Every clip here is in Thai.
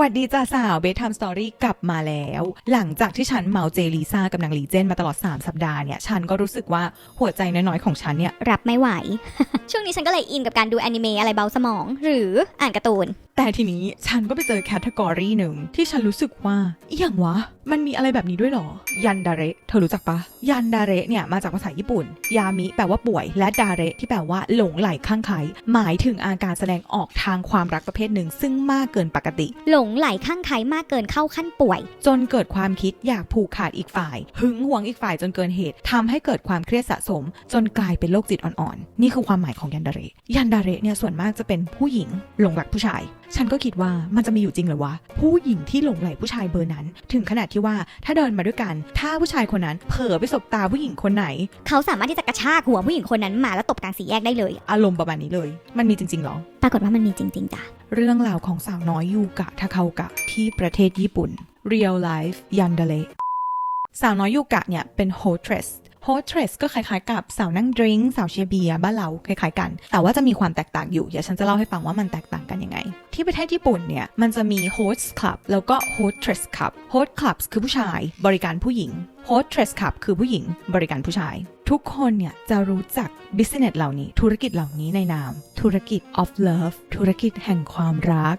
หวัดดีจ้าสาวเบทามสตอรี่กลับมาแล้ว หลังจากที่ฉันเมาเจลีซ่ากับนางลีเจนมาตลอด 3 สัปดาห์เนี่ย ฉันก็รู้สึกว่าหัวใจน้อยๆของฉันเนี่ย รับไม่ไหว ช่วงนี้ฉันก็เลยอินกับการดูแอนิเมะอะไรเบาสมอง หรืออ่านการ์ตูน แต่ทีนี้ฉันก็ไปเจอแคตตากรีหนึ่งที่ฉันรู้สึกว่าอหย่างวะ มันมีอะไรแบบนี้ด้วยเหรอ ยันดาเระเธอรู้จักปะ ยันดาเระเนี่ยมาจากภาษาญี่ปุ่น ยามิแปลว่าป่วย และดาเระที่แปลว่าหลงไหลข้างใครหมายถึงอาการแสดงออกทางความรักประเภทหนึ่ง ซึ่งมากเกินปกติ หลงไหลข้างใครมากเกินเข้าขั้นป่วย จนเกิดความคิดอยากผูกขาดอีกฝ่าย หึงหวงอีกฝ่ายจนเกินเหตุทำให้เกิดความเครียดสะสม จนกลายเป็นโรคจิตอ่อนๆ นี่คือความหมายของยันดาเระยันดาเระเนี่ยส่วนมากจะเป็นผู้หญิงหลงรักผู้ชายฉันก็คิดว่ามันจะมีอยู่จริงเหรือวะ ผู้หญิงที่หลงไหลผู้ชายเบอร์นั้น ถึงขนาดที่ว่าถ้าเดินมาด้วยกัน ถ้าผู้ชายคนนั้นเผลอไปสบตาผู้หญิงคนไหน เขาสามารถที่จะกระชากหัวผู้หญิงคนนั้นมาแล้วตบกลางสี่แยกได้เลย อารมณ์ประมาณนี้เลย มันมีจริงๆเหรอ ปรากฏว่ามันมีจริงๆจ้ะเรื่องราวของสาวน้อยยูกะทาคาโอกะที่ประเทศญี่ปุ่น Real Life ยันเดเลสาวน้อยยูกะเนี่ยเป็น hostess hostess ก็คล้ายๆกับสาวนั่งดริงสาวเชียร์เบียร์บ้านเราคล้ายๆกัน แต่ว่าจะมีความแตกต่างอยู่ เดี๋ยวฉันจะเล่าให้ฟังว่ามันแตกต่างกันยังไง ที่ประเทศญี่ปุ่นเนี่ย มันจะมี host club แล้วก็ hostess club h o s t Club คือผู้ชายบริการผู้หญิง hostess club คือผู้หญิงบริการผู้ชาย ทุกคนเนี่ยจะรู้จัก business เหล่านี้ ธุรกิจเหล่านี้ในนาม ธุรกิจ of love ธุรกิจแห่งความรัก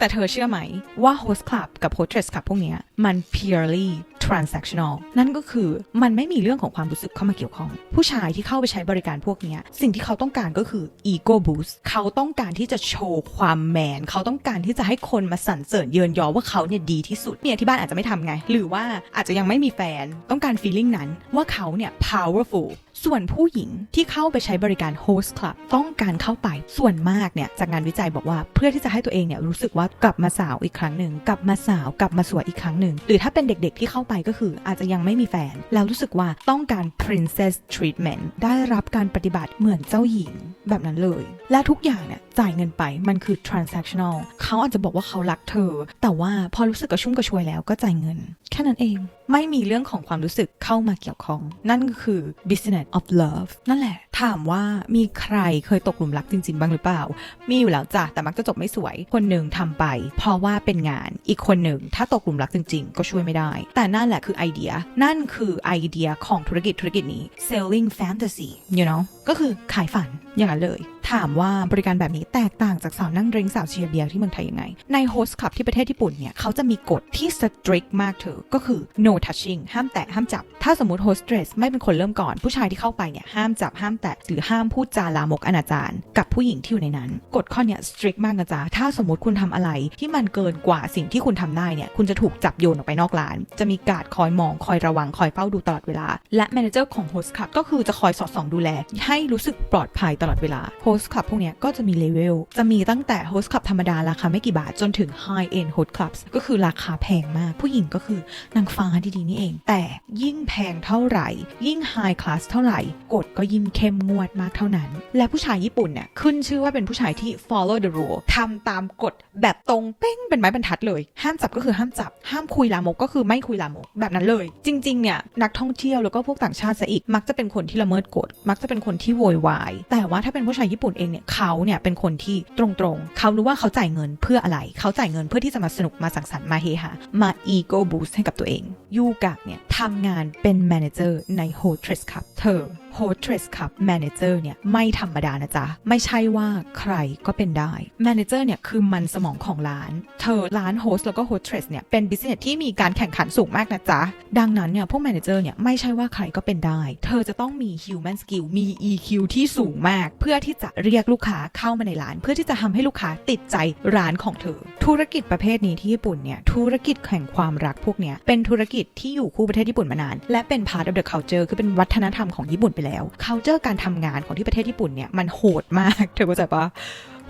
แต่เธอเชื่อไหมว่า host club กับ hostess club พวกนี้มัน purely transactional นั่นก็คือมันไม่มีเรื่องของความรู้สึกเข้ามาเกี่ยวข้อง ผู้ชายที่เข้าไปใช้บริการพวกนี้สิ่งที่เขาต้องการก็คือ ego boost เขาต้องการที่จะโชว์ความแมน เขาต้องการที่จะให้คนมาสรรเสริญเยินยอว่าเขาเนี่ยดีที่สุดเนี่ยที่บ้านอาจจะไม่ทำไง หรือว่าอาจจะยังไม่มีแฟนต้องการ feeling นั้นว่าเขาเนี่ย powerful ส่วนผู้หญิงที่เข้าไปใช้บริการโฮสต์คลับต้องการเข้าไปส่วนมากเนี่ยจากงานวิจัยบอกว่าเพื่อที่จะให้ตัวเองเนี่ยรู้สึกว่ากลับมาสาวอีกครั้งหนึ่งกลับมาสาวกลับมาสวยอีกครั้งหนึ่งหรือถ้าเป็นเด็กๆที่เข้าไปก็คืออาจจะยังไม่มีแฟน แล้วรู้สึกว่าต้องการ princess treatment ได้รับการปฏิบัติเหมือนเจ้าหญิงแบบนั้นเลย และทุกอย่างเนี่ย จ่ายเงินไปมันคือ transactional เขาอาจจะบอกว่าเขารักเธอ แต่ว่าพอรู้สึกกระชุ่มกระชวยแล้วก็จ่ายเงิน แค่นั้นเอง ไม่มีเรื่องของความรู้สึกเข้ามาเกี่ยวข้อง นั่นก็คือ business of love นั่นแหละ ถามว่ามีใครเคยตกหลุมรักจริง ๆ บ้างหรือเปล่า มีอยู่แล้วจ้ะแต่มักจะจบไม่สวย คนหนึ่งทำไป เพราะว่าเป็นงานอีกคนหนึ่งถ้าตกหลุมรักจริง ๆ ก็ช่วยไม่ได้ แต่นั่นแหละคือไอเดีย นั่นคือไอเดียของธุรกิจธุรกิจนี้ selling fantasy you know ก็คือขายฝันอย่างนั้นเลย ถามว่าบริการแบบนี้แตกต่างจากสาวนั่งดริงสาวเชียร์เบียร์ที่เมืองไทยยังไง ในโฮสต์คลับที่ประเทศญี่ปุ่นเนี่ยเขาจะมีกฎที่ strict มากเถอะก็คือ no touching ห้ามแตะห้ามจับ ถ้าสมมติ hostess ไม่เป็นคนเริ่มก่อน ผู้ชายที่เข้าไปเนี่ยห้ามจับห้ามแตะหรือห้ามพูดจาลามกอนาจารกับผู้หญิงที่อยู่ในนั้น กฎข้อเนี้ย strict มากนะจ๊ะถ้าสมมติคุณทำอะไรที่มันเกินกว่าสิ่งที่คุณทำได้เนี่ยคุณจะถูกจับโยนออกไปนอกร้าน จะมีการ์ดคอยมองคอยระวังคอยเฝ้าดูตลอดเวลา และ manager ของ host club ก็คือจะคอยสอดส่องดูแล ให้รู้สึกปลอดภัยตลอดเวลา host club พวกเนี้ยก็จะมีเลเวลจะมีตั้งแต่ host club ธรรมดาราคาไม่กี่บาทจนถึง high end host clubs ก็คือราคาแพงมาก ผู้หญิงก็คือนางฟ้าดีๆนี่เอง แต่ยิ่งแพงเท่าไหร่ ยิ่ง high class เท่าไหร่ กฎก็ยิ่งเข้มงวดมากเท่านั้น และผู้ชายญี่ปุ่นเนี่ยขึ้นชื่อว่าเป็นผู้ชายที่ follow the rule ทำตามกฎแบบตรงเป้งเป็นไม้บรรทัดเลย ห้ามจับก็คือห้ามจับ ห้ามคุยลามกก็คือไม่คุยลามกแบบนั้นเลย จริงๆเนี่ยนักท่องเที่ยวแล้วก็พวกต่างชาติซะอีกมักจะเป็นคนที่ละเมิดกฎมักจะเป็นคนที่โวยวายแต่ว่าถ้าเป็นผู้ชายญี่ปุ่นเองเนี่ยเขาเนี่ยเป็นคนที่ตรงๆ เขารู้ว่าเขาจ่ายเงินเพื่ออะไร เขาจ่ายเงินเพื่อที่จะมาสนุกมาสังสรรค์มาเฮฮามาอีโก้บูสต์ให้กับตัวเอง ยูกะเนี่ยทำงานเป็นแมเนเจอร์ในโฮเทลครับเธอ hostess ครับ manager เนี่ยไม่ธรรมดานะจ๊ะ ไม่ใช่ว่าใครก็เป็นได้ manager เนี่ยคือมันสมองของร้าน เธอร้าน host แล้วก็ hostess เนี่ยเป็น business ที่มีการแข่งขันสูงมากนะจ๊ะ ดังนั้นเนี่ยพวก manager เนี่ยไม่ใช่ว่าใครก็เป็นได้ เธอจะต้องมี human skill มี EQ ที่สูงมาก เพื่อที่จะเรียกลูกค้าเข้ามาในร้าน เพื่อที่จะทำให้ลูกค้าติดใจร้านของเธอ ธุรกิจประเภทนี้ที่ญี่ปุ่นเนี่ยธุรกิจแข่งความรักพวกเนี้ยเป็นธุรกิจที่อยู่คู่ประเทศญี่ปุ่นมานาน และเป็น part of the culture คือเป็นวัฒนธรรมของญี่ปุ่นไปแล้ว culture การทำงานของที่ประเทศญี่ปุ่นเนี่ยมันโหดมากเธอเข้าใจปะ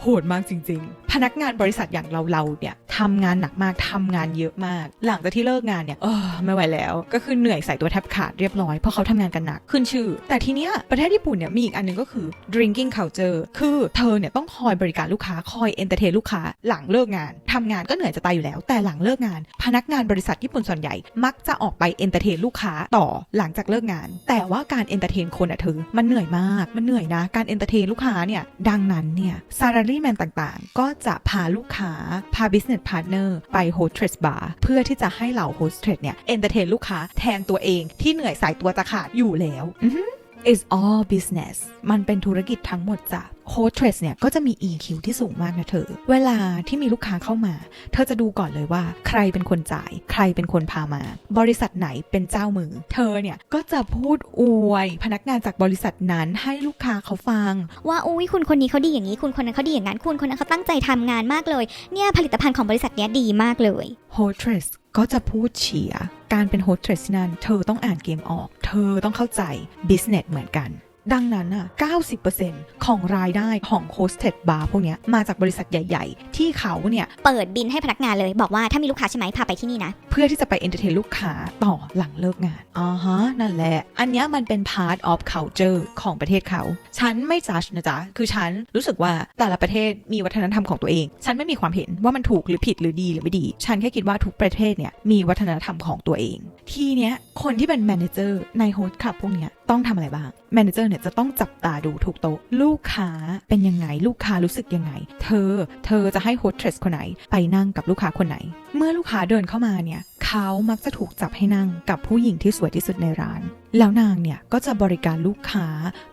โหดมากจริง ๆ พนักงานบริษัทอย่างเราเราเนี่ยทำงานหนักมากทำงานเยอะมาก หลังจากที่เลิกงานเนี่ยเออไม่ไหวแล้ว ก็คือเหนื่อยใส่ตัวแทบขาดเรียบร้อยเพราะเขาทำงานกันหนักขึ้นชื่อ แต่ทีเนี้ยประเทศญี่ปุ่นเนี่ยมีอีกอันหนึงก็คือ drinking culture คือเธอเนี่ยต้องคอยบริการลูกค้าคอยเอนเตอร์เทนลูกค้าหลังเลิกงานทำงานก็เหนื่อยจะตายอยู่แล้ว แต่หลังเลิกงาน พนักงานบริษัทญี่ปุ่นส่วนใหญ่ มักจะออกไปเอนเตอร์เทนลูกค้าต่อหลังจากเลิกงาน แต่ว่าการเอนเตอร์เทนคนอะเธอมันเหนื่อยมากมันเหนื่อยนะการเอนเตอร์เทนลูกค้าเนี่ยดังนั้นเนี่ยซา a าลี่แมนต่างๆ ก็จะพาลูกค้า พา Business Partner ไป Hostess Bar เพื่อที่จะให้เหล่า Hostess เนี่ย entertain ลูกค้าแทนตัวเองที่เหนื่อยสายตัวจะขาดอยู่แล้วอือหือ is all business มันเป็นธุรกิจทั้งหมดจ้ะ Hostess เนี่ยก็จะมี EQ ที่สูงมากนะเธอ เวลาที่มีลูกค้าเข้ามา เธอจะดูก่อนเลยว่า ใครเป็นคนจ่าย ใครเป็นคนพามา บริษัทไหนเป็นเจ้ามือ เธอเนี่ยก็จะพูดอวย พนักงานจากบริษัทนั้นให้ลูกค้าเขาฟัง ว่าอุ้ยคุณคนนี้เขาดีอย่างนี้ คุณคนนั้นเขาดีอย่างนั้น คุณคนนั้นเขาตั้งใจทำงานมากเลย เนี่ยผลิตภัณฑ์ของบริษัทเนี้ยดีมากเลย Hostess ก็จะพูดเชียร์การเป็น Hostess นั้นเธอต้องอ่านเกมออก เธอต้องเข้าใจ business เหมือนกัน ดังนั้นอะ 90%ของรายได้ของ Hostess Bar พวกเนี้ยมาจากบริษัทใหญ่ ๆ ที่เขาเนี่ย เปิดบินให้พนักงานเลยบอกว่าถ้ามีลูกค้าใช่ไหมพาไปที่นี่นะ เพื่อที่จะไป entertain ลูกค้าต่อหลังเลิกงานอ๋อฮะ นั่นแหละ อันเนี้ยมันเป็น part of culture ของประเทศเขา ฉันไม่จัดนะจ๊ะ คือฉันรู้สึกว่าแต่ละประเทศมีวัฒนธรรมของตัวเอง ฉันไม่มีความเห็นว่ามันถูกหรือผิดหรือดีหรือไม่ดี ฉันแค่คิดว่าทุกประเทศเนี่ยมีวัฒนธรรมของตัวเอง ทีเนี้ยคนที่เป็น manager ในโฮสต์คลับพวกเนี้ย ต้องทำอะไรบ้าง manager เนี่ยจะต้องจับตาดูทุกโต๊ะลูกค้าเป็นยังไง ลูกค้ารู้สึกยังไง เธอ เธอจะให้ hostess คนไหน ไปนั่งกับลูกค้าคนไหน เมื่อลูกค้าเดินเข้ามาเนี่ยเขามักจะถูกจับให้นั่งกับผู้หญิงที่สวยที่สุดในร้าน แล้วนางเนี่ยก็จะบริการลูกค้า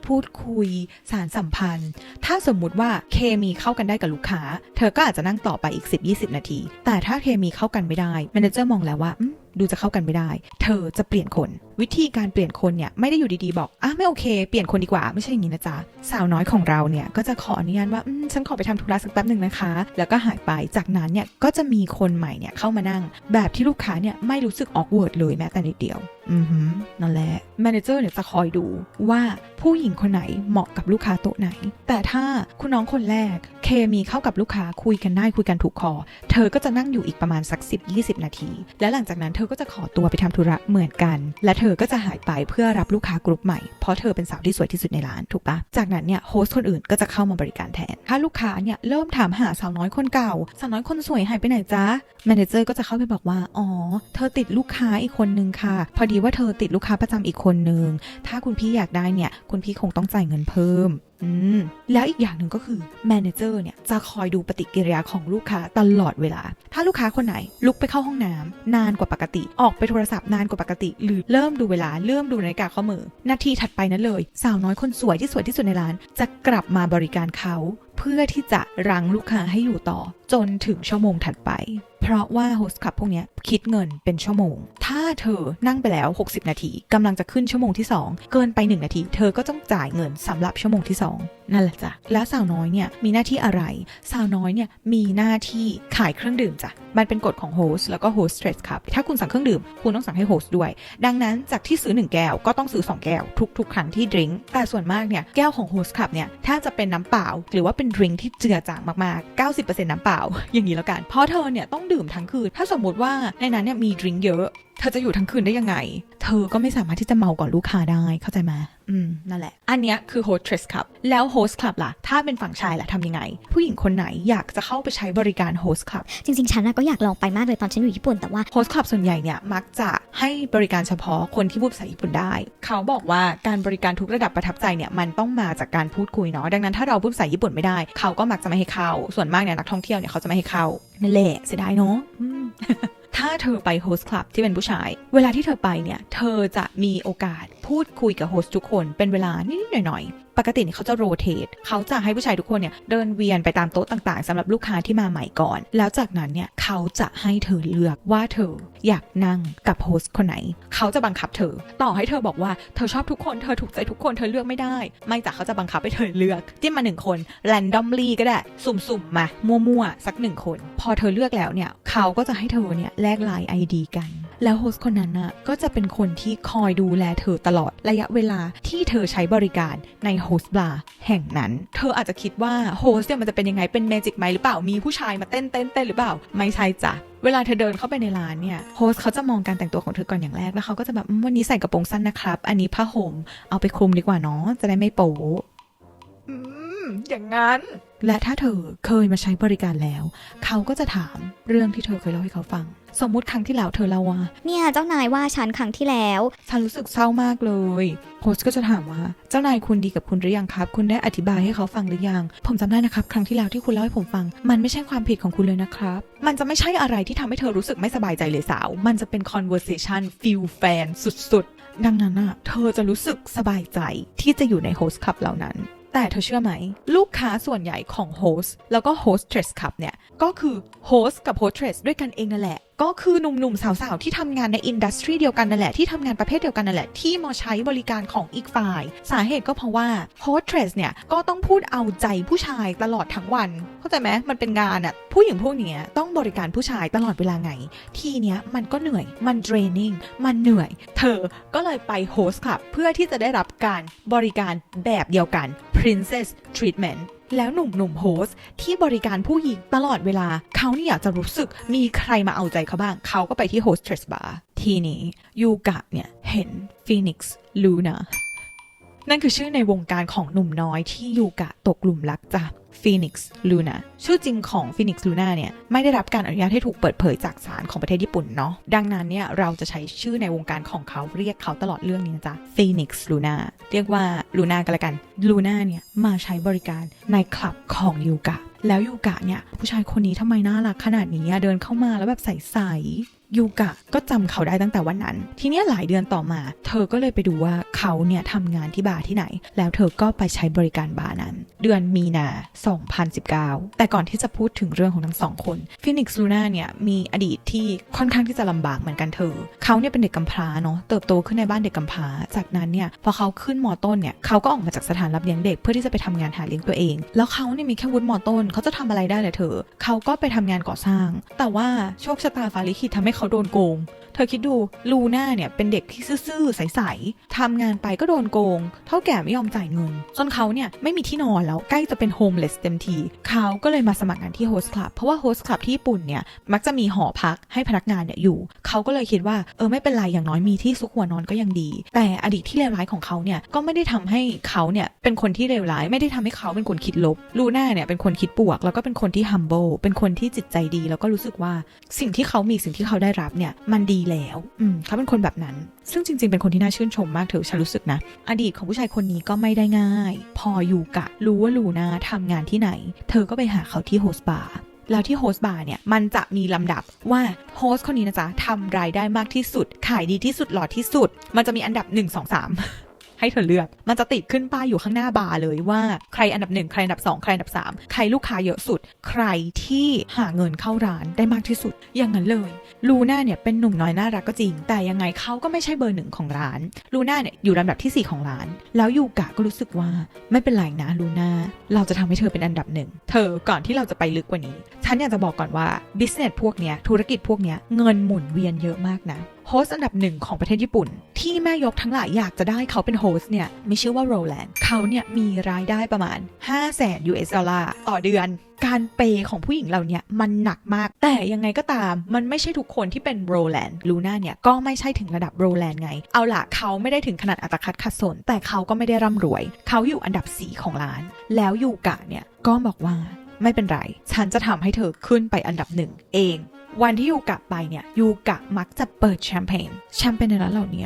พูดคุย สารสัมพันธ์ ถ้าสมมุติว่าเคมีเข้ากันได้กับลูกค้า เธอก็อาจจะนั่งต่อไปอีก 10-20 นาที แต่ถ้าเคมีเข้ากันไม่ได้แมเนเจอร์มองแล้วว่า ดูจะเข้ากันไม่ได้ เธอจะเปลี่ยนคน วิธีการเปลี่ยนคนเนี่ยไม่ได้อยู่ดีๆบอกอะไม่โอเคเปลี่ยนคนดีกว่าไม่ใช่อย่างนี้นะจ๊ะสาวน้อยของเราเนี่ยก็จะขออนุญาตว่าฉันขอไปทำธุระสักแป๊บหนึ่งนะคะ แล้วก็หายไปจากนั้นเนี่ยก็จะมีคนใหม่เนี่ยเข้ามานั่ง แบบที่ลูกค้าเนี่ยไม่รู้สึกออกเวิร์ดเลยแม้แต่นิดเดียว อือหือนั่นแหละ แมเนเจอร์เนี่ยจะคอยดูว่าผู้หญิงคนไหนเหมาะกับลูกค้าโต๊ะไหน แต่ถ้าคุณน้องคนแรกเคมีเข้ากับลูกค้าคุยกันได้คุยกันถูกคอ เธอก็จะนั่งอยู่อีกประมาณสัก 10-20 นาที และหลังจากนั้นเธอก็จะขอตัวไปทำธุระเหมือนกัน และเธอก็จะหายไปเพื่อรับลูกค้ากลุ่มใหม่ เพราะเธอเป็นสาวที่สวยที่สุดในร้านถูกปะจากนั้นเนี่ยโฮสต์คนอื่นก็จะเข้ามาบริการแทน ถ้าลูกค้าเนี่ยเริ่มถามหาสาวน้อยคนเก่า สาวน้อยคนสวยหายไปไหนจ๊ะแมเนเจอร์ก็จะเข้าไปบอกว่าอ๋อเธอติดลูกค้าอีกคนนึงค่ะ พอดีว่าเธอติดลูกค้าประจำอีกคนนึงถ้าคุณพี่อยากได้เนี่ย คุณพี่คงต้องจ่ายเงินเพิ่มอืมแล้วอีกอย่างหนึ่งก็คือแมเนเจอร์เนี่ยจะคอยดูปฏิกิริยาของลูกค้าตลอดเวลา ถ้าลูกค้าคนไหนลุกไปเข้าห้องน้ำนานกว่าปกติ ออกไปโทรศัพท์นานกว่าปกติ หรือเริ่มดูเวลาเริ่มดูนาฬิกาข้อมือ นาทีถัดไปนั้นเลย สาวน้อยคนสวยที่สวยที่สุดในร้าน จะกลับมาบริการเขา เพื่อที่จะรั้งลูกค้าให้อยู่ต่อ จนถึงชั่วโมงถัดไป เพราะว่าโฮสต์คลับพวกนี้คิดเงินเป็นชั่วโมง ถ้าเธอนั่งไปแล้ว 60 นาทีกำลังจะขึ้นชั่วโมงที่ 2 เกินไป 1 นาที เธอก็ต้องจ่ายเงินสำหรับชั่วโมงที่ 2 นั่นแหละจ้ะ แล้วสาวน้อยเนี่ยมีหน้าที่อะไร สาวน้อยเนี่ยมีหน้าที่ขายเครื่องดื่มจ้ะ มันเป็นกฎของโฮสต์แล้วก็โฮสต์เตรสครับ ถ้าคุณสั่งเครื่องดื่ม คุณต้องสั่งให้โฮสต์ด้วย ดังนั้นจากที่ซื้อ 1 แก้วก็ต้องซื้อ 2 แก้วทุกๆครั้งที่ดริงก์แต่ส่วนมากเนี่ยแก้วของโฮสต์คลับเนี่ยถ้าจะเป็นน้ำเปล่า หรือว่าเป็นดริงก์ที่เจือจางมากๆ 90%น้ำเปล่า อย่างนี้แล้วกันเพราะเธอเนี่ยต้องดื่มทั้งคืน ถ้าสมมติว่าในนั้นเนี่ยมีดริงก์เยอะ เธอจะอยู่ทั้งคืนได้ยังไง เธอก็ไม่สามารถที่จะเมาก่อนลูกค้าได้เข้าใจไหมอืม นั่นแหละ อันเนี้ยคือ hostess club แล้ว host club ล่ะ ถ้าเป็นฝั่งชายล่ะทำยังไง ผู้หญิงคนไหนอยากจะเข้าไปใช้บริการ host club จริง ๆ ฉันน่ะก็อยากลองไปมากเลยตอนฉันอยู่ญี่ปุ่นแต่ว่า host club ส่วนใหญ่เนี่ยมักจะให้บริการเฉพาะคนที่พูดภาษาญี่ปุ่นได้ เขาบอกว่าการบริการทุกระดับประทับใจเนี่ยมันต้องมาจากการพูดคุยเนาะดังนั้นถ้าเราพูดภาษาญี่ปุ่นไม่ได้ เขาก็มักจะไม่ให้เข้าส่วนมากเนี่ยนักท่องเที่ยวเนี่ยเขาจะไม่ให้เข้านั่นแหละเสียดายเนาะอืมถ้าเธอไปโฮสต์คลับที่เป็นผู้ชาย เวลาที่เธอไปเนี่ย เธอจะมีโอกาสพูดคุยกับโฮสต์ทุกคนเป็นเวลานิดๆหน่อย ปกติเขาจะโรเตทเขาจะให้ผู้ชายทุกคนเนี่ยเดินเวียนไปตามโต๊ะต่างๆสำหรับลูกค้าที่มาใหม่ก่อน แล้วจากนั้นเนี่ยเขาจะให้เธอเลือกว่าเธออยากนั่งกับโฮสต์คนไหน เขาจะบังคับเธอ ต่อให้เธอบอกว่าเธอชอบทุกคนเธอถูกใจทุกคนเธอเลือกไม่ได้ ไม่แต่เขาจะบังคับให้เธอเลือกจิ้มมาหนึ่งคน randomly ก็ได้ สุ่มๆมามั่วๆสักหนึ่งคน พอเธอเลือกแล้วเนี่ยเขาก็จะให้เธอเนี่ยแลกไลน์ ID กัน แล้วโฮสต์คนนั้นน่ะก็จะเป็นคนที่คอยดูแลเธอตลอดระยะเวลาที่เธอใช้บริการในโฮสต์บาร์แห่งนั้น เธออาจจะคิดว่าโฮสต์เนี่ยมันจะเป็นยังไงเป็นเมจิกไหมหรือเปล่ามีผู้ชายมาเต้นเต้นเต้นหรือเปล่า ไม่ใช่จ้ะเวลาเธอเดินเข้าไปในร้านเนี่ยโฮสเขาจะมองการแต่งตัวของเธอก่อนอย่างแรกแล้วเขาก็จะแบบวันนี้ใส่กระโปรงสั้นนะครับ อันนี้ผ้าห่มเอาไปคลุมดีกว่าเนาะจะได้ไม่โป๊ะอย่างนั้น และถ้าเธอเคยมาใช้บริการแล้ว เขาก็จะถามเรื่องที่เธอเคยเล่าให้เขาฟัง สมมุติครั้งที่แล้วเธอเล่าว่า เนี่ยเจ้านายว่าฉันครั้งที่แล้ว ฉันรู้สึกเศร้ามากเลยโฮสต์ก็จะถามว่า เจ้านายคุณดีกับคุณหรือยังครับ คุณได้อธิบายให้เขาฟังหรือยัง ผมจำได้นะครับ ครั้งที่แล้วที่คุณเล่าให้ผมฟัง มันไม่ใช่ความผิดของคุณเลยนะครับ มันจะไม่ใช่อะไรที่ทำให้เธอรู้สึกไม่สบายใจเลยสาว มันจะเป็น conversation feel fan สุดๆดังนั้นอะเธอจะรู้สึกสบายใจที่จะอยู่ในโฮสต์คลับเหล่านั้น แต่เธอเชื่อไหม ลูกค้าส่วนใหญ่ของโฮสต์แล้วก็โฮสเทรสคลับเนี่ย ก็คือโฮสต์กับโฮสเทรสด้วยกันเองนั่นแหละ ก็คือหนุ่มๆ สาวๆ ที่ทำงานในอินดัสทรีเดียวกันนั่นแหละ ที่ทำงานประเภทเดียวกันนั่นแหละ ที่มาใช้บริการของอีกฝ่าย สาเหตุก็เพราะว่าโฮสเทสเนี่ย ก็ต้องพูดเอาใจผู้ชายตลอดทั้งวัน เข้าใจไหมมันเป็นงานอะผู้หญิงพวกเนี้ยต้องบริการผู้ชายตลอดเวลาไง ทีเนี้ยมันก็เหนื่อยมัน draining มันเหนื่อย เธอก็เลยไปโฮสต์คลับเพื่อที่จะได้รับการบริการแบบเดียวกัน princess treatment แล้วหนุ่มหนุ่มโฮสที่บริการผู้หญิงตลอดเวลา เขาเนี่ยอยากจะรู้สึกมีใครมาเอาใจเขาบ้าง เขาก็ไปที่โฮสเทรสบาร์ทีนี้ยูกะเนี่ย เห็นฟีนิกซ์ลูนานั่นคือชื่อในวงการของหนุ่มน้อยที่ยูกะตกหลุมรักจ้ะ Phoenix Luna ชื่อจริงของ Phoenix Luna เนี่ย ไม่ได้รับการอนุญาตให้ถูกเปิดเผยจากศาลของประเทศญี่ปุ่นเนาะดังนั้นเนี่ย เราจะใช้ชื่อในวงการของเขาเรียกเขาตลอดเรื่องนี้นะจ๊ะ Phoenix Luna เรียกว่า Luna กันละกัน Luna เนี่ย มาใช้บริการในคลับของยูกะแล้วยูกะเนี่ย ผู้ชายคนนี้ทำไมน่ารักขนาดนี้เดินเข้ามาแล้วแบบใสๆ ยูกะก็จำเขาได้ตั้งแต่วันนั้น ทีนี้หลายเดือนต่อมา เธอก็เลยไปดูว่าเขาเนี่ยทำงานที่บาร์ที่ไหน แล้วเธอก็ไปใช้บริการบาร์นั้น เดือนมีนา 2019 แต่ก่อนที่จะพูดถึงเรื่องของทั้งสองคนฟินิกซ์ลูน่าเนี่ยมีอดีตที่ค่อนข้างที่จะลำบากเหมือนกันเธอ เขาเนี่ยเป็นเด็กกำพร้าเนาะเติบโตขึ้นในบ้านเด็กกำพร้า จากนั้นเนี่ยพอเขาขึ้นมอต้นเนี่ยเขาก็ออกมาจากสถานรับเลี้ยงเด็กเพื่อที่จะไปทำงานหาเลี้ยงตัวเอง แล้วเขาเนี่ยมีแค่วุฒิมอต้นเขาจะทำอะไรได้เลยเธอ เขาก็ไปทำงานก่อสร้าง แต่ว่าโชคชะตาฟ้าลิขิตทำให้เขาโดนโกง เธอคิดดูลูน่าเนี่ยเป็นเด็กที่ซื่อๆใสๆทำงานไปก็โดนโกง เท่าแก่ไม่ยอมจ่ายเงิน จนเขาเนี่ยไม่มีที่นอนแล้วใกล้จะเป็นโฮมเลสเต็มทีเขาก็เลยมาสมัครงานที่โฮสต์คลับเพราะว่าโฮสต์คลับที่ญี่ปุ่นเนี่ยมักจะมีหอพักให้พนักงานเนี่ยอยู่ เขาก็เลยคิดว่าเออไม่เป็นไรอย่างน้อยมีที่ซุกหัวนอนก็ยังดี แต่อดีตที่เลวร้ายของเขาเนี่ยก็ไม่ได้ทำให้เขาเนี่ยเป็นคนที่เลวร้ายไม่ได้ทำให้เขาเป็นคนคิดลบลูน่าเนี่ยเป็นคนคิดบวก แล้วก็เป็นคนที่ humble เป็นคนที่จิตใจดี แล้วก็รู้สึกว่าสิ่งที่เขามีสิ่งที่เขาได้รับเนี่ยมันดีแล้วอืมเขาเป็นคนแบบนั้น ซึ่งจริง ๆ เป็นคนที่น่าชื่นชมมากเถอะฉันรู้สึกนะ อดีตของผู้ชายคนนี้ก็ไม่ได้ง่าย พออยู่กะ รู้ว่าลูนาทำงานที่ไหน เธอก็ไปหาเขาที่โฮสต์บาร์แล้วที่โฮสต์บาร์เนี่ย มันจะมีลำดับว่าโฮสต์คนนี้นะจ๊ะทำรายได้มากที่สุด ขายดีที่สุดหล่อที่สุด มันจะมีอันดับ 1 2 3 ให้เธอเลือก มันจะติดขึ้นป้ายอยู่ข้างหน้าบาร์เลยว่าใครอันดับหนึ่งใครอันดับสองใครอันดับสามใครลูกค้าเยอะสุด ใครที่หาเงินเข้าร้านได้มากที่สุด อย่างนั้นเลย ลูน่าเนี่ยเป็นหนุ่มน้อยน่ารักก็จริง แต่ยังไงเขาก็ไม่ใช่เบอร์หนึ่งของร้าน ลูน่าเนี่ยอยู่ลำดับที่ 4 ของร้าน แล้วยูกะก็รู้สึกว่าไม่เป็นไรนะลูน่า เราจะทำให้เธอเป็นอันดับหนึ่ง เธอก่อนที่เราจะไปลึกกว่านี้ ฉันอยากจะบอกก่อนว่าบิสเนสพวกเนี้ยธุรกิจพวกเนี้ยเงินหมุนเวียนเยอะมากนะ โฮสอันดับหนึ่งของประเทศญี่ปุ่น ที่แม่ยกทั้งหลายอยากจะได้เขาเป็นโฮสเนี่ยมีชื่อว่าโรแลนด์เขาเนี่ยมีรายได้ประมาณ 5 0 0แสน US ดอลลาร์ต่อเดือน การเปย์ของผู้หญิงเหล่าเนี้ยมันหนักมาก แต่ยังไงก็ตามมันไม่ใช่ทุกคนที่เป็นโรแลนด์ลูน่าเนี่ยก็ไม่ใช่ถึงระดับโรแลนด์ไง เอาล่ะเขาไม่ได้ถึงขนาดอัตคัดขัดสน แต่เขาก็ไม่ได้ร่ำรวย เขาอยู่อันดับ4ของร้าน แล้วยูกะเนี่ยก็บอกว่าไม่เป็นไร ฉันจะทำให้เธอขึ้นไปอันดับหนึ่งเอง วันที่ยูกะไปเนี่ยยูกะมักจะเปิดแชมเปญแชมเปญในร้านเหล่านี้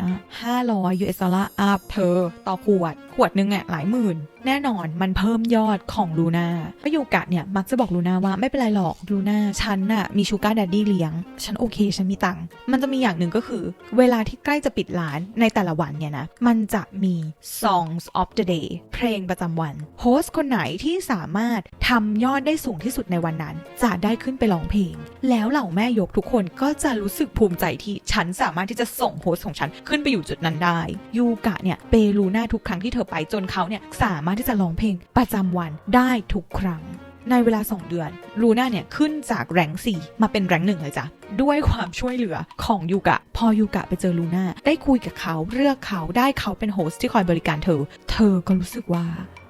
500 US ดอลลาร์อัพเธอต่อขวดขวดนึงอะหลายหมื่น แน่นอนมันเพิ่มยอดของลูน่าก็ยูกะเนี่ยมักจะบอกลูน่าว่าไม่เป็นไรหรอกลูน่าฉันน่ะมีชูการ์ดัดดี้เลี้ยง ฉันโอเคฉันมีตังค์มันจะมีอย่างหนึ่งก็คือ เวลาที่ใกล้จะปิดร้านในแต่ละวันเนี่ยนะ มันจะมี songs of the day เพลงประจำวันโฮสคนไหนที่สามารถทำยอดได้สูงที่สุดในวันนั้น จะได้ขึ้นไปร้องเพลง แล้วเหล่าแม่ยกทุกคนก็จะรู้สึกภูมิใจที่ฉันสามารถที่จะส่งโฮสของฉันขึ้นไปอยู่จุดนั้นได้ยูกะเนี่ยเปรูน่าทุกครั้งที่เธอไปจนเขาเนี่ยสามารถที่จะร้องเพลงประจำวันได้ทุกครั้งในเวลา 2 เดือน ลูน่าเนี่ยขึ้นจากแรงสี่มาเป็นแรงหนึ่งเลยจ้ะ ด้วยความช่วยเหลือของยูกะ พอยูกะไปเจอลูน่า ได้คุยกับเขาเลือกเขาได้เขาเป็นโฮสต์ที่คอยบริการเธอ เธอก็รู้สึกว่า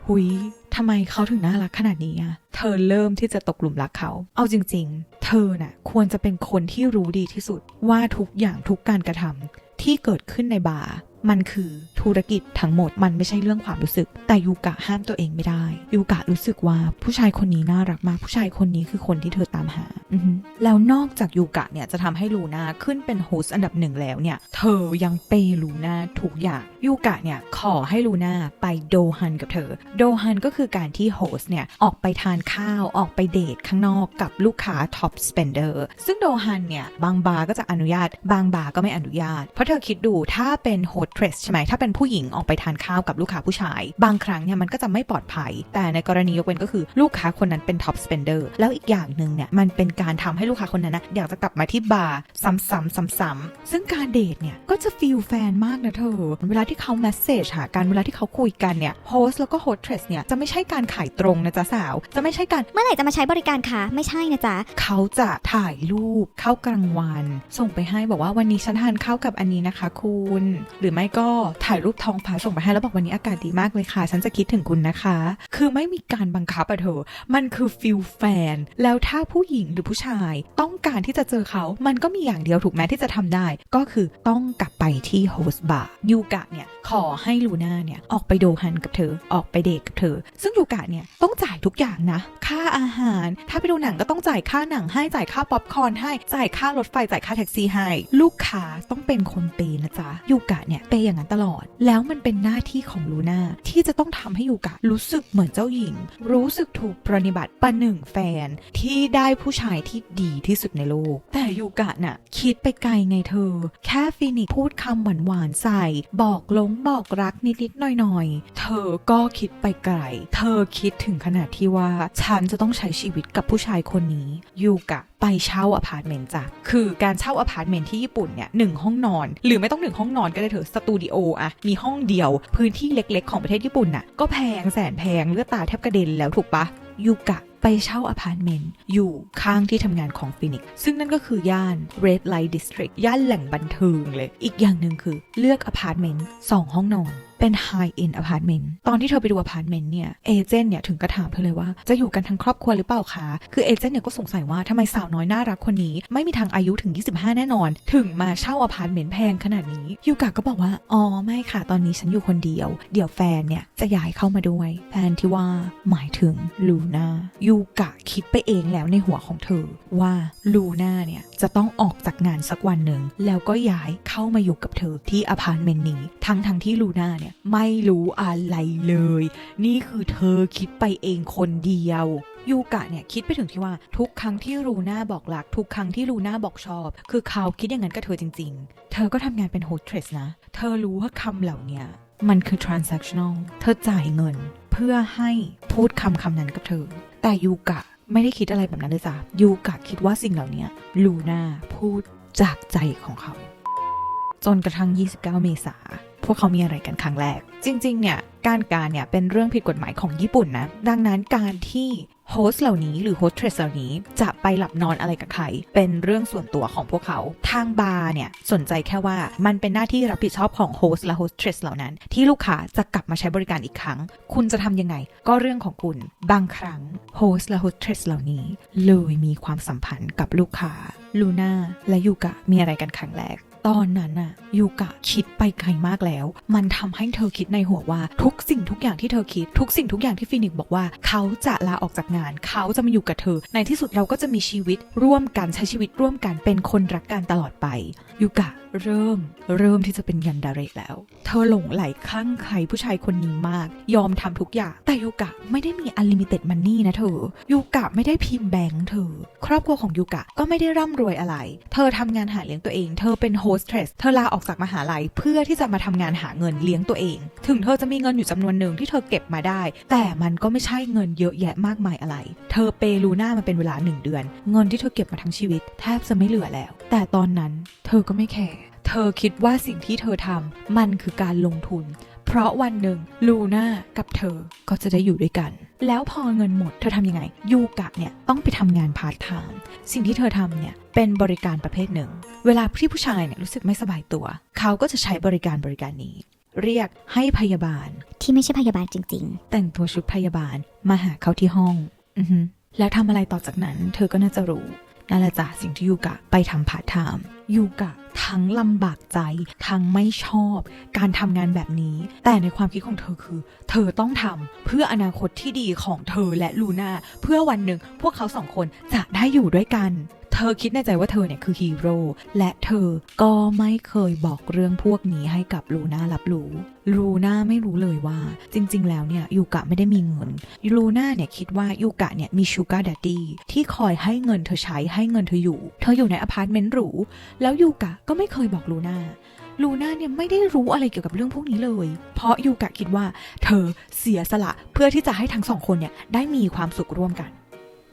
หุยทำไมเขาถึงน่ารักขนาดนี้อะเธอเริ่มที่จะตกหลุมรักเขา เอาจริง ๆ เธอน่ะควรจะเป็นคนที่รู้ดีที่สุดว่าทุกอย่างทุกการกระทำที่เกิดขึ้นในบาร์ มันคือธุรกิจทั้งหมดมันไม่ใช่เรื่องความรู้สึก แต่ยูกะห้ามตัวเองไม่ได้ยูกะรู้สึกว่าผู้ชายคนนี้น่ารักมาก ผู้ชายคนนี้คือคนที่เธอตามหาอแล้วนอกจากยูกะเนี่ยจะทำให้ลูน่าขึ้นเป็นโฮสอันดับหนึ่งแล้วเนี่ย เธอยังเปลูน่าทุกอย่างยูกะเนี่ยขอให้ลูน่าไปโดฮันกับเธอ โดฮันก็คือการที่โฮสเนี่ยออกไปทานข้าวออกไปเดทข้างนอกกับลูกค้าท็อปสเปนเดอร์ซึ่งโดฮันเนี่ยบางบาร์ก็จะอนุญาต บางบาร์ก็ไม่อนุญาต เพราะเธอคิดดูถ้าเป็นโฮสเทรสใช่ไหมถ้าเป็นผู้หญิงออกไปทานข้าวกับลูกค้าผู้ชาย บางครั้งเนี่ยมันก็จะไม่ปลอดภัย แต่ในกรณียกเว้นก็คือลูกค้าคนนั้นเป็นท็อปสเปนเดอร์แล้วอีกอย่างหนึ่งเนี่ยมันเป็นการทำให้ลูกค้าคนนั้นนะอยากจะกลับมาที่บาร์ซ้ำๆซ้ำๆซึ่งการเดทเนี่ยก็จะฟีลแฟนมากนะเธอ เวลาที่เขาแมสเซจหากันเวลาที่เขาคุยกันเนี่ยโฮสแล้วก็โฮสเทรสเนี่ยจะไม่ใช่การขายตรงนะจ๊ะสาว จะไม่ใช่การเมื่อไหร่จะมาใช้บริการคะไม่ใช่นะจ๊ะเขาจะถ่ายรูปเข้ากลางวัน ส่งไปให้บอกว่าวันนี้ฉันทานข้าวกับอันนี้นะคะ คุณหรือไม่ก็ถ่ายรูปท้องฟ้าส่งไปให้แล้วบอกวันนี้อากาศดีมากเลยค่ะ ฉันจะคิดถึงคุณนะคะ คือไม่มีการบังคับอะเธอ มันคือฟิลแฟน แล้วถ้าผู้หญิงหรือผู้ชายต้องการที่จะเจอเขา มันก็มีอย่างเดียวถูกไหมที่จะทำได้ ก็คือต้องกลับไปที่โฮสต์บาร์ยูกะเนี่ยขอให้ลูน่าเนี่ยออกไปโดฮันกับเธอออกไปเดทกับเธอ ซึ่งยูกะเนี่ยต้องจ่ายทุกอย่างนะ ค่าอาหาร ถ้าไปดูหนังก็ต้องจ่ายค่าหนังให้จ่ายค่าป๊อปคอร์นให้จ่ายค่ารถไฟจ่ายค่าแท็กซี่ให้ ลูกค้าต้องเป็นคนเปนะจ๊ะยูกะเนี่ยเปย์อย่างนั้นตลอด แล้วมันเป็นหน้าที่ของลูน่าที่จะต้องทำให้ยูกะรู้สึกเหมือนเจ้าหญิง รู้สึกถูกปรนนิบัติประหนึ่งแฟนที่ได้ผู้ชายที่ดีที่สุดในโลก แต่ยูกะน่ะคิดไปไกลไงเธอ แค่ฟินิกพูดคำหวานๆใส่ บอกหลงบอกรักนิดๆหน่อยๆ เธอก็คิดไปไกล เธอคิดถึงขนาดที่ว่า ฉันจะต้องใช้ชีวิตกับผู้ชายคนนี้ยูกะ ไปเช่าอพาร์ตเมนต์จ้ะ คือการเช่าอพาร์ตเมนต์ที่ญี่ปุ่นเนี่ยหนึ่งห้องนอน หรือไม่ต้องหนึ่งห้องนอนก็ได้เถอะสตูดิโออะมีห้องเดียว พื้นที่เล็กๆ ของประเทศญี่ปุ่นน่ะก็แพงแสนแพงเลือดตาแทบกระเด็นแล้วถูกปะยูกะไปเช่าอพาร์ตเมนต์อยู่ข้างที่ทำงานของฟินิกซ์ซึ่งนั่นก็คือย่าน Red Light District ย่านแหล่งบันเทิงเลย อีกอย่างหนึ่งคือเลือกอพาร์ตเมนต์สองห้องนอน เป็น High End Apartment ตอนที่เธอไปดูอพาร์ตเมนต์เนี่ยเอเจนต์เนี่ยถึงกระถามเธอเลยว่าจะอยู่กันทั้งครอบครัวหรือเปล่าคะคือเอเจนต์เนี่ยก็สงสัยว่าทำไมสาวน้อยน่ารักคนนี้ ไม่มีทางอายุถึง 25 แน่นอน ถึงมาเช่าอพาร์ตเมนต์แพงขนาดนี้ยูกะก็บอกว่าอ๋อไม่ค่ะ ตอนนี้ฉันอยู่คนเดียว เดี๋ยวแฟนเนี่ยจะย้ายเข้ามาด้วยแฟนที่ว่าหมายถึงลูน่ายูกะคิดไปเองแล้วในหัวของเธอ ว่าลูน่าเนี่ยจะต้องออกจากงานสักวันหนึ่งแล้วก็ย้ายเข้ามาอยู่กับเธอที่อพาร์ตเมนต์นี้ทั้งทั้งที่ลูน่าเนี่ยไม่รู้อะไรเลย นี่คือเธอคิดไปเองคนเดียวยูกะเนี่ยคิดไปถึงที่ว่าทุกครั้งที่ลูน่าบอกรัก ทุกครั้งที่ลูน่าบอกชอบ คือเขาคิดอย่างนั้นกับเธอจริง ๆ เธอก็ทำงานเป็นโฮสเทสนะ เธอรู้ว่าคำเหล่าเนี้มันคือ transactional เธอจ่ายเงิน เพื่อให้พูดคำคำนั้นกับเธอ แต่ยูกะไม่ได้คิดอะไรแบบนั้นเลยจ้ะยูกะคิดว่าสิ่งเหล่านี้ลูน่าพูดจากใจของเขา จนกระทั่ง 29 เมษา พวกเขามีอะไรกันครั้งแรก จริง ๆ เนี่ย การการเนี่ยเป็นเรื่องผิดกฎหมายของญี่ปุ่นนะ ดังนั้นการที่โฮสต์เหล่านี้หรือโฮสเทรสเหล่านี้จะไปหลับนอนอะไรกับใคร เป็นเรื่องส่วนตัวของพวกเขา ทางบาร์เนี่ย สนใจแค่ว่ามันเป็นหน้าที่รับผิดชอบของโฮสต์และโฮสเทรสเหล่านั้น ที่ลูกค้าจะกลับมาใช้บริการอีกครั้ง คุณจะทำยังไง ก็เรื่องของคุณ บางครั้งโฮสต์และโฮสเทรสเหล่านี้เลยมีความสัมพันธ์กับลูกค้าลูน่าและยูกะมีอะไรกันครั้งแรก ตอนนั้นน่ะยูกะคิดไปไกลมากแล้ว มันทำให้เธอคิดในหัวว่า ทุกสิ่งทุกอย่างที่เธอคิด ทุกสิ่งทุกอย่างที่ฟินิกซ์บอกว่า เขาจะลาออกจากงาน เขาจะมาอยู่กับเธอ ในที่สุดเราก็จะมีชีวิตร่วมกันใช้ชีวิตร่วมกันเป็นคนรักกันตลอดไปยูกะ เริ่มเริ่มที่จะเป็นยันดาเระแล้ว เธอหลงไหลคลั่งใครผู้ชายคนนี้มาก ยอมทำทุกอย่าง แต่ยูกะไม่ได้มี unlimited money นะเธอ ยูกะไม่ได้พิมพ์แบงค์เธอ ครอบครัวของยูกะก็ไม่ได้ร่ำรวยอะไร เธอทำงานหาเลี้ยงตัวเอง เธอเป็นโฮสเทรสเธอลาออกจากมหาลัยเพื่อที่จะมาทำงานหาเงินเลี้ยงตัวเอง ถึงเธอจะมีเงินอยู่จำนวนหนึ่งที่เธอเก็บมาได้ แต่มันก็ไม่ใช่เงินเยอะแยะมากมายอะไร เธอเปลูน่ามาเป็นเวลาหนึ่งเดือน เงินที่เธอเก็บมาทั้งชีวิต แทบจะไม่เหลือแล้ว แต่ตอนนั้นเธอก็ไม่แคร์ เธอคิดว่าสิ่งที่เธอทำมันคือการลงทุน เพราะวันหนึ่งลูน่ากับเธอก็จะได้อยู่ด้วยกัน แล้วพอเงินหมดเธอทำยังไง ยูกะเนี่ยต้องไปทำงานพาร์ทไทม์สิ่งที่เธอทำเนี่ยเป็นบริการประเภทหนึ่ง เวลาที่ผู้ชายเนี่ยรู้สึกไม่สบายตัว เขาก็จะใช้บริการบริการนี้ เรียกให้พยาบาล ที่ไม่ใช่พยาบาลจริงแต่งตัวชุดพยาบาลมาหาเขาที่ห้อง อือฮึแล้วทำอะไรต่อจากนั้น เธอก็น่าจะรู้นั่นแหละจ้ะสิ่งที่ยูกะไปทำพาร์ทไทม์ ยูกะททั้งลำบากใจ ทั้งไม่ชอบ การทำงานแบบนี้ แต่ในความคิดของเธอคือ เธอต้องทำเพื่ออนาคตที่ดีของเธอและลูน่าเพื่อวันหนึ่งพวกเขาสองคนจะได้อยู่ด้วยกัน ธอคิดในใจว่าเธอเนี่ยคือฮีโร่และเธอก็ไม่เคยบอกเรื่องพวกนี้ให้กับลูน่ารับรู้ลูน่าไม่รู้เลยว่า จริง ๆ แล้วเนี่ยยูกะไม่ได้มีเงินลูน่าเนี่ยคิดว่ายูกะเนี่ยมีชูการ์ดัดดี้ที่คอยให้เงินเธอใช้ให้เงินเธออยู่ เธออยู่ในอพาร์ตเมนต์หรูแล้วยูกะก็ไม่เคยบอกลูน่าลูน่าเนี่ยไม่ได้รู้อะไรเกี่ยวกับเรื่องพวกนี้เลย เพราะยูกะคิดว่า เธอเสียสละเพื่อที่จะให้ทั้งสองคนเนี่ยได้มีความสุขร่วมกัน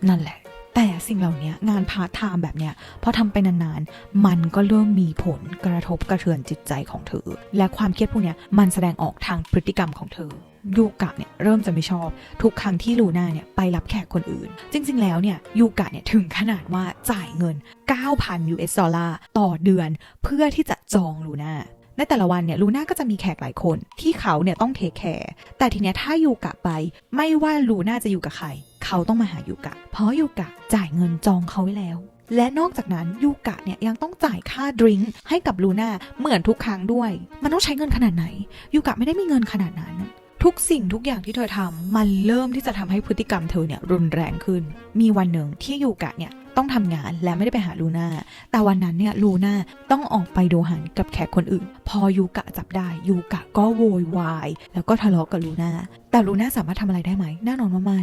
นั่นแหละ แต่สิ่งเหล่านี้งานพาร์ทไทม์แบบเนี้ยพอทำไปนานๆ มันก็เริ่มมีผลกระทบกระเทือนจิตใจของเธอ และความเครียดพวกเนี้ยมันแสดงออกทางพฤติกรรมของเธอยูกะเนี่ยเริ่มจะไม่ชอบ ทุกครั้งที่ลูน่าเนี่ยไปรับแขกคนอื่น จริง ๆ แล้วเนี่ยยูกะเนี่ยถึงขนาดว่าจ่ายเงิน 9,000 US ดอลลาร์ต่อเดือน เพื่อที่จะจองลูน่าในแต่ละวันเนี่ยลูน่าก็จะมีแขกหลายคนที่เขาเนี่ยต้องเทคแคร์แต่ทีเนี้ยถ้ายูกะไป ไม่ว่าลูน่าจะอยู่กับใคร เขาต้องมาหายูกะ เพราะยูกะจ่ายเงินจองเขาไว้แล้ว และนอกจากนั้นยูกะเนี่ยยังต้องจ่ายค่าดริงก์ให้กับลูน่าเหมือนทุกครั้งด้วย มันต้องใช้เงินขนาดไหนยูกะไม่ได้มีเงินขนาดนั้น ทุกสิ่งทุกอย่างที่เธอทำมันเริ่มที่จะทำให้พฤติกรรมเธอเนี่ยรุนแรงขึ้น มีวันหนึ่งที่ยูกะเนี่ยต้องทำงานและไม่ได้ไปหาลูน่า แต่วันนั้นเนี่ยลูน่าต้องออกไปดูหารกับแขกคนอื่น พอยูกะจับได้ยูกะก็โวยวาย แล้วก็ทะเลาะกับลูน่า แต่ลูน่าสามารถทำอะไรได้ไหมแน่นอนว่าไม่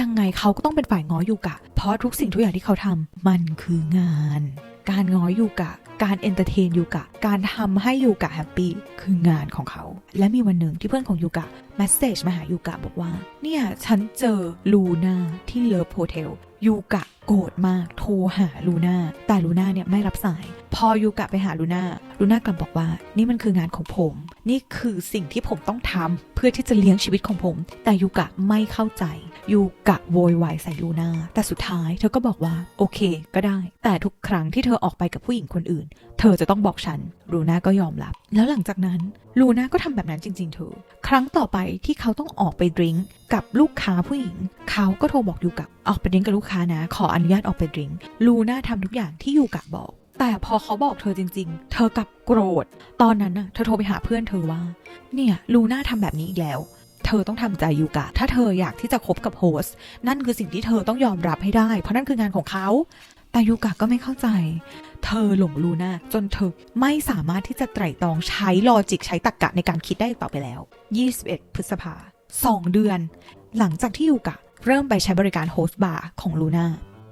ยังไงเขาก็ต้องเป็นฝ่ายง้อยูกะ เพราะทุกสิ่งทุกอย่างที่เขาทำมันคืองาน การง้อยูกะ การเอนเตอร์เทนยูกะ การทำให้ยูกะแฮปปี้คืองานของเขา และมีวันหนึ่งที่เพื่อนของยูกะแมสเซจมาหายูกะบอกว่า เนี่ย ฉันเจอลูน่าที่เลิฟโฮเทลยูกะโกรธมากโทรหาลูน่าแต่ลูน่าเนี่ยไม่รับสาย พอยูกะไปหาลูน่าลูน่ากลับบอกว่า นี่มันคืองานของผม นี่คือสิ่งที่ผมต้องทำเพื่อที่จะเลี้ยงชีวิตของผม แต่ยูกะไม่เข้าใจยูกะโวยวายใส่ลูน่าแต่สุดท้ายเธอก็บอกว่า โอเค ก็ได้ แต่ทุกครั้งที่เธอออกไปกับผู้หญิงคนอื่น เธอจะต้องบอกฉันลูน่าก็ยอมรับ แล้วหลังจากนั้นลูน่าก็ทำแบบนั้นจริง ๆ เธอ ครั้งต่อไปที่เขาต้องออกไปดริงก์กับลูกค้าผู้หญิง เขาก็โทรบอกยูกะออกไปดริงก์กับลูกค้านะ ขออนุญาตออกไปดริงลูน่าทำทุกอย่างที่ยูกะบอก แต่พอเขาบอกเธอจริง ๆ เธอกลับโกรธ ตอนนั้นน่ะเธอโทรไปหาเพื่อนเธอว่า เนี่ยลูน่าทำแบบนี้อีกแล้ว เธอต้องทำใจยูกะ ถ้าเธออยากที่จะคบกับโฮสนั่นคือสิ่งที่เธอต้องยอมรับให้ได้ เพราะนั่นคืองานของเขาแต่ยูกะก็ไม่เข้าใจ เธอหลงลูน่าจนเธอไม่สามารถที่จะไตร่ตรองใช้ลอจิกใช้ตรรกะในการคิดได้อีกต่อไปแล้ว 21 พฤษภาสองเดือน หลังจากที่ยูกะเริ่มไปใช้บริการโฮสต์บาร์ของลูน่า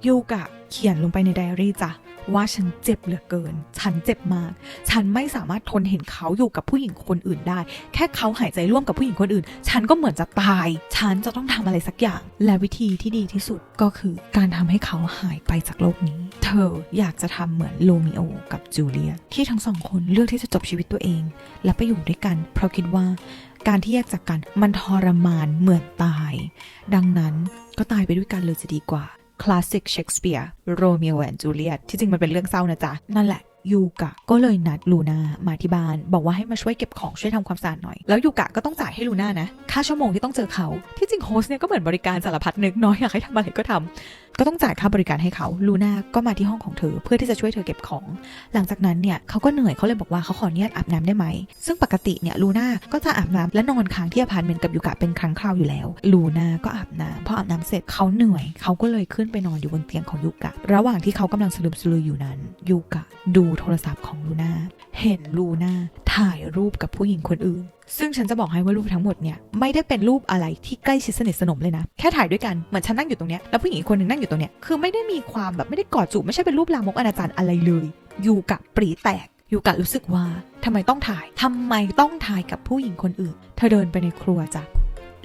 ยูกะเขียนลงไปในไดอารี่จ้ะว่าฉันเจ็บเหลือเกิน ฉันเจ็บมาก ฉันไม่สามารถทนเห็นเขาอยู่กับผู้หญิงคนอื่นได้ แค่เขาหายใจร่วมกับผู้หญิงคนอื่น ฉันก็เหมือนจะตาย ฉันจะต้องทำอะไรสักอย่าง และวิธีที่ดีที่สุดก็คือการทำให้เขาหายไปจากโลกนี้ เธออยากจะทำเหมือนโรมิโอกับจูเลีย ที่ทั้งสองคนเลือกที่จะจบชีวิตตัวเอง และไปอยู่ด้วยกัน เพราะคิดว่าการที่แยกจากกันมันทรมานเหมือนตาย ดังนั้นก็ตายไปด้วยกันเลยจะดีกว่า คลาสสิกเชคสเปียร์โรมิโอแอนจูเลียตที่จริงมันเป็นเรื่องเศร้านะจ๊ะ นั่นแหละยูกะก็เลยนัดลูน่ามาที่บ้าน บอกว่าให้มาช่วยเก็บของช่วยทำความสะอาดหน่อย แล้วยูกะก็ต้องจ่ายให้ลูน่านะ ค่าชั่วโมงที่ต้องเจอเขา ที่จริงโฮสต์เนี่ยก็เหมือนบริการสารพัดนึกน้อยอยากให้ทำอะไรก็ทำ ก็ต้องจ่ายค่าบริการให้เขาลูน่าก็มาที่ห้องของเธอ เพื่อที่จะช่วยเธอเก็บของ หลังจากนั้นเนี่ยเขาก็เหนื่อยเขาเลยบอกว่าเขาขออนุญาตอาบน้ำได้ไหม ซึ่งปกติเนี่ยลูน่าก็จะอาบน้ำและนอนค้างที่อพาร์ตเมนต์กับยูกะเป็นครั้งคราวอยู่แล้วลูน่าก็อาบน้ำพออาบน้ำเสร็จเขาเหนื่อยเขาก็เลยขึ้นไปนอนอยู่บนเตียงของยูกะ ระหว่างที่เขากำลังสลืมสลืออยู่นั้นยูกะ ดูโทรศัพท์ของลูน่าเห็นลูน่าถ่ายรูปกับผู้หญิงคนอื่น ซึ่งฉันจะบอกให้ว่ารูปทั้งหมดเนี่ยไม่ได้เป็นรูปอะไรที่ใกล้ชิดสนิทสนมเลยนะ แค่ถ่ายด้วยกัน เหมือนฉันนั่งอยู่ตรงเนี้ยแล้วผู้หญิงอีกคนหนึ่งนั่งอยู่ตรงเนี้ยคือไม่ได้มีความแบบไม่ได้กอดจูบไม่ใช่เป็นรูปลามกอนาจารอะไรเลยอยู่กับปรีแตกอยู่กับรู้สึกว่าทำไมต้องถ่ายทำไมต้องถ่ายกับผู้หญิงคนอื่น เธอเดินไปในครัวจ้ะ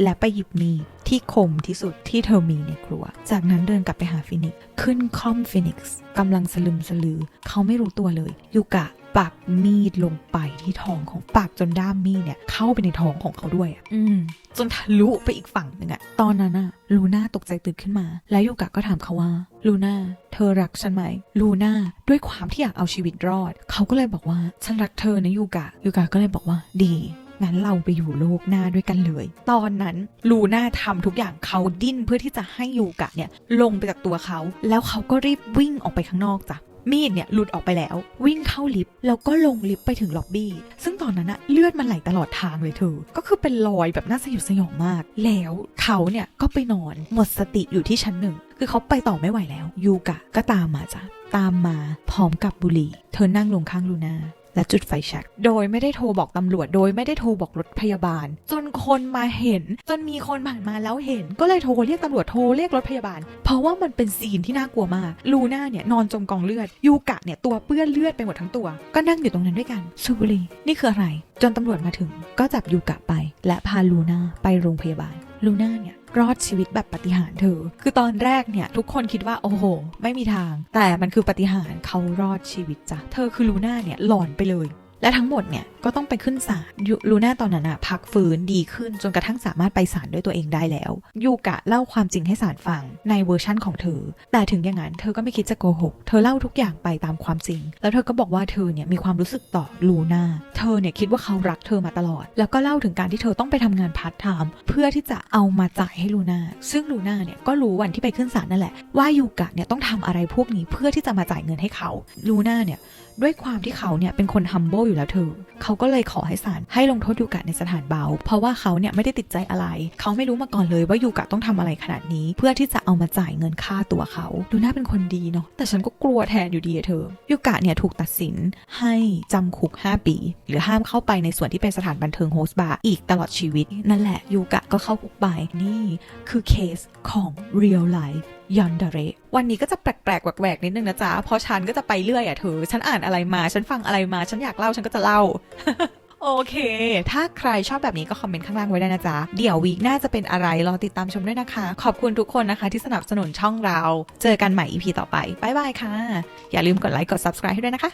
และไปหยิบมีดที่คมที่สุดที่เธอมีในครัว จากนั้นเดินกลับไปหาฟินิกซ์ขึ้นคอมฟินิกซ์กำลังสลึมสลือ เขาไม่รู้ตัวเลยยูกะ ปักมีดลงไปที่ท้องของปักจนด้ามมีดเนี่ยเข้าไปในท้องของเขาด้วยอะอืมจนทะลุไปอีกฝั่งหนึ่งอะตอนนั้นอะลูน่าตกใจตื่นขึ้นมา แล้วยูกะก็ถามเขาว่าลูน่าเธอรักฉันไหมลูน่าด้วยความที่อยากเอาชีวิตรอด เขาก็เลยบอกว่าฉันรักเธอนะยูกะยูกะก็เลยบอกว่าดีงั้นเราไปอยู่โลกหน้าด้วยกันเลย ตอนนั้นลูน่าทำทุกอย่างเขาดิ้นเพื่อที่จะให้ยูกะเนี่ยลงไปจากตัวเขา แล้วเขาก็รีบวิ่งออกไปข้างนอกจ้ะ มีดเนี่ยหลุดออกไปแล้ว วิ่งเข้าลิฟต์แล้วก็ลงลิฟต์ไปถึงล็อบบี้ ซึ่งตอนนั้นอะเลือดมันไหลตลอดทางเลยเธอ ก็คือเป็นรอยแบบน่าสยดสยองมาก แล้วเขาเนี่ยก็ไปนอนหมดสติอยู่ที่ชั้นหนึ่ง คือเขาไปต่อไม่ไหวแล้ว ยูกะก็ตามมาจ้ะ ตามมาพร้อมกับบุหรี่ เธอนั่งลงข้างลูนา และจุดไฟแช็กโดยไม่ได้โทรบอกตำรวจ โดยไม่ได้โทรบอกรถพยาบาล จนคนมาเห็น จนมีคนผ่านมาแล้วเห็น ก็เลยโทรเรียกตำรวจโทรเรียกรถพยาบาล เพราะว่ามันเป็นซีนที่น่ากลัวมากลูน่าเนี่ยนอนจมกองเลือดยูกะเนี่ยตัวเปื้อนเลือดไปหมดทั้งตัว ก็นั่งอยู่ตรงนั้นด้วยกันสูบุรีนี่คืออะไรจนตำรวจมาถึงก็จับยูกะไป และพาลูน่าไปโรงพยาบาล ลูน่าเนี่ยรอดชีวิตแบบปฏิหารเธอ คือตอนแรกเนี่ยทุกคนคิดว่าโอ้โห ไม่มีทาง แต่มันคือปฏิหารเขารอดชีวิตจ้ะ เธอคือลูน่าเนี่ยหลอนไปเลย และทั้งหมดเนี่ย ก็ต้องไปขึ้นศาลลูน่าตอนนั้นอะพักฟื้นดีขึ้นจนกระทั่งสามารถไปศาลด้วยตัวเองได้แล้ว ยูกะเล่าความจริงให้ศาลฟังในเวอร์ชั่นของเธอ แต่ถึงอย่างนั้นเธอก็ไม่คิดจะโกหก เธอเล่าทุกอย่างไปตามความจริง แล้วเธอก็บอกว่าเธอเนี่ยมีความรู้สึกต่อลูน่า เธอเนี่ยคิดว่าเขารักเธอมาตลอด แล้วก็เล่าถึงการที่เธอต้องไปทำงานพาร์ทไทม์เพื่อที่จะเอามาจ่ายให้ลูน่า ซึ่งลูน่าเนี่ยก็รู้วันที่ไปขึ้นศาลนั่นแหละ ว่ายูกะเนี่ยต้องทำอะไรพวกนี้เพื่อที่จะมาจ่ายเงินให้เขา ลูน่าเนี่ยด้วยความที่เขาเนี่ยเป็นคน humble อยู่แล้วเธอ เขาก็เลยขอให้ศาลให้ลงโทษยูกะในสถานเบา เพราะว่าเขาเนี่ยไม่ได้ติดใจอะไร เขาไม่รู้มาก่อนเลยว่ายูกะต้องทำอะไรขนาดนี้ เพื่อที่จะเอามาจ่ายเงินค่าตัวเขา ดูน่าเป็นคนดีเนาะแต่ฉันก็กลัวแทนอยู่ดีอะเธอยูกะเนี่ยถูกตัดสินให้จำคุก 5 ปี หรือห้ามเข้าไปในส่วนที่เป็นสถานบันเทิงโฮสต์บาร์อีกตลอดชีวิต นั่นแหละยูกะก็เข้าคุกไปนี่คือเคสของ real life ยอนเดเรวันนี้ก็จะแปลกๆแหวกๆนิดนึงนะจ๊ะ เพราะฉันก็จะไปเรื่อยอะเธอ ฉันอ่านอะไรมา ฉันฟังอะไรมา ฉันอยากเล่า ฉันก็จะเล่าโอเค ถ้าใครชอบแบบนี้ก็คอมเมนต์ข้างล่างไว้ได้นะจ๊ะ เดี๋ยววีคหน้าจะเป็นอะไร รอติดตามชมด้วยนะคะ ขอบคุณทุกคนนะคะที่สนับสนุนช่องเรา เจอกันใหม่ EP ต่อไป บ๊ายบายค่ะ อย่าลืมกดไลค์ กด subscribe ให้ด้วยนะคะ